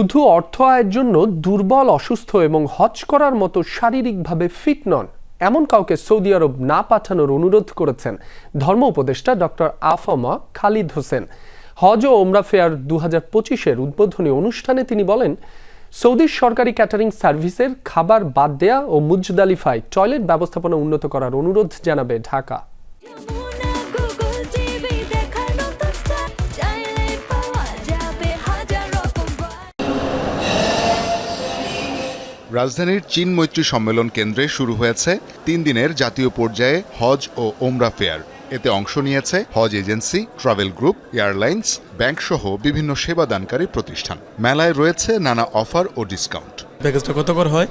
শুধু অর্থ আয়ের জন্য দুর্বল, অসুস্থ এবং হজ করার মতো শারীরিকভাবে ফিট নন, এমন কাউকে সৌদি আরব না পাঠানোর অনুরোধ করেছেন ধর্ম উপদেষ্টা ডক্টর আফমা খালিদ হোসেন। হজ ও ওমরা ফেয়ার দু হাজার পঁচিশের উদ্বোধনী অনুষ্ঠানে তিনি বলেন সৌদির সরকারি ক্যাটারিং সার্ভিসের খাবার বাদ দেয়া ও মুজদালিফায় টয়লেট ব্যবস্থাপনা উন্নত করার অনুরোধ জানাবে ঢাকা। রাজধানীর চীন মৈত্রী সম্মেলন কেন্দ্রে শুরু হয়েছে তিন দিনের জাতীয় পর্যায়ে হজ ও ওমরা ফেয়ার। এতে অংশ নিয়েছে হজ agency travel group airlines bank সহ বিভিন্ন সেবাদানকারী প্রতিষ্ঠান। মেলায় রয়েছে নানা অফার ও ডিসকাউন্ট। প্যাকেজটা কত করে হয়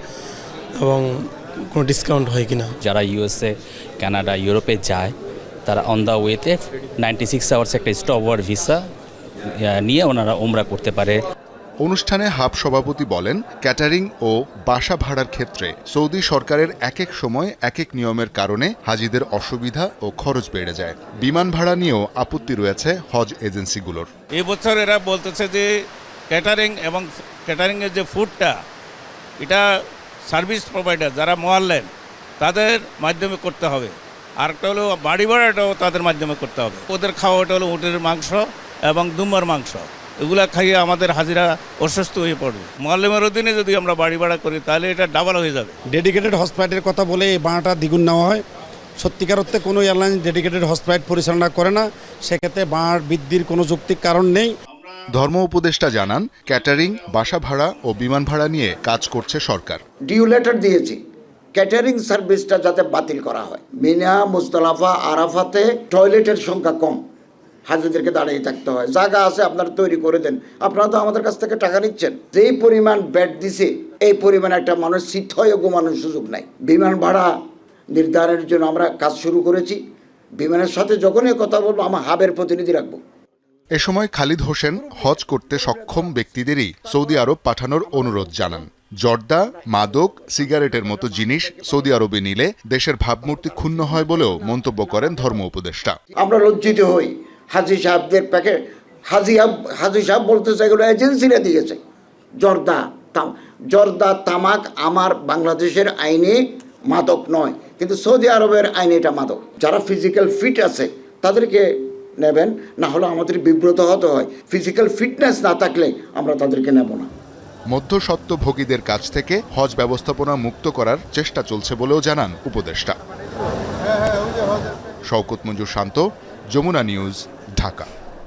এবং কোনো ডিসকাউন্ট হয় কিনা? যারা ইউএসএ কানাডা ইউরোপে যায় তারা অন দ্য ওয়েতে নাইনটি সিক্স আওয়ার্স একটা স্টপ ওয়ার ভিসা নিয়ে ওনারা ওমরা করতে পারে। অনুষ্ঠানে হাব সভাপতি বলেন, ক্যাটারিং ও বাসা ভাড়ার ক্ষেত্রে সৌদি সরকারের এক এক সময় এক এক নিয়মের কারণে হাজিদের অসুবিধা ও খরচ বেড়ে যায়। বিমান ভাড়া নিয়েও আপত্তি রয়েছে হজ এজেন্সিগুলোর। এবছর এরা বলতেছে যে, ক্যাটারিং এবং ক্যাটারিংয়ের যে ফুডটা, এটা সার্ভিস প্রোভাইডার যারা মোয়াল্লেন, তাদের মাধ্যমে করতে হবে। আর একটা হলো বাড়ি ভাড়াটাও তাদের মাধ্যমে করতে হবে। ওদের খাওয়াটা হলো উটের মাংস এবং দুম্বার মাংস। এগুলা খাইয়ে আমাদের হাজিরা অসুস্থ হয়ে পড়বে। মোয়াল্লেমের অধীনে যদি আমরা বাড়ি ভাড়া করি তাহলে এটা ডাবল হয়ে যাবে। ডেডিকেটেড হসপিটালের কথা বলে এই ভাড়াটা দ্বিগুণ নেওয়া হয়। সত্যিকার অর্থে কোনো এয়ারলাইন ডেডিকেটেড হসপিটাল পরিচালনা করে না। সেক্ষেত্রে ভাড়ার বৃদ্ধির কোনো যৌক্তিক কারণ নেই। ধর্ম উপদেষ্টা জানান ক্যাটারিং বাসা ভাড়া ও বিমান ভাড়া নিয়ে কাজ করছে সরকার। ডিউ লেটার দিয়েছি। ক্যাটারিং সার্ভিসটা যাতে বাতিল করা হয়। মিনা মুস্তলাফা আরাফাতে টয়লেটের সংখ্যা কম। হাজিদেরকে দাঁড়িয়ে থাকতে হয়। জায়গা আছে আপনারা তৈরি করে দেন। আপনারা তো আমাদের কাছ থেকে টাকা নিচ্ছেন। যেই পরিমাণ ব্যাট দিছে এই পরিমাণ একটা মানুষ শীত হয়ে ঘুমানোর সুযোগ নাই। বিমান ভাড়া নির্ধারণের জন্য আমরা কাজ শুরু করেছি। বিমানের সাথে যখনই কথা বলব আমার হাবের প্রতিনিধি রাখব। এ সময় খালিদ হোসেন হজ করতে সক্ষম ব্যক্তিদেরই সৌদি আরব পাঠানোর অনুরোধ জানান। জর্দা মাদক সিগারেটের মতো জিনিস সৌদি আরবে নিলে দেশের ভাবমূর্তি ক্ষুণ্ণ হয় বলেও মন্তব্য করেন ধর্ম উপদেষ্টা। আমরা লজ্জিত হই। হাজি সাহেবদের প্যাকেট হাজি হাজি সাহেব বলতেছে এগুলো এজেন্সিরা দিয়েছে। জর্দা জর্দা তামাক আমার বাংলাদেশের আইনে মাদক নয়, কিন্তু সৌদি আরবের আইনে এটা মাদক। যারা ফিজিক্যাল ফিট আছে, তাদেরকে নেবেন, না হলে আমাদের বিব্রত হতে হয়। ফিজিক্যাল ফিটনেস না থাকলে আমরা তাদেরকে নেব না। মধ্যস্বত্বভোগীদের কাছ থেকে হজ ব্যবস্থাপনা মুক্ত করার চেষ্টা চলছে বলেও জানান উপদেষ্টা। শওকত মঞ্জুর শান্ত, যমুনা নিউজ ঢাকা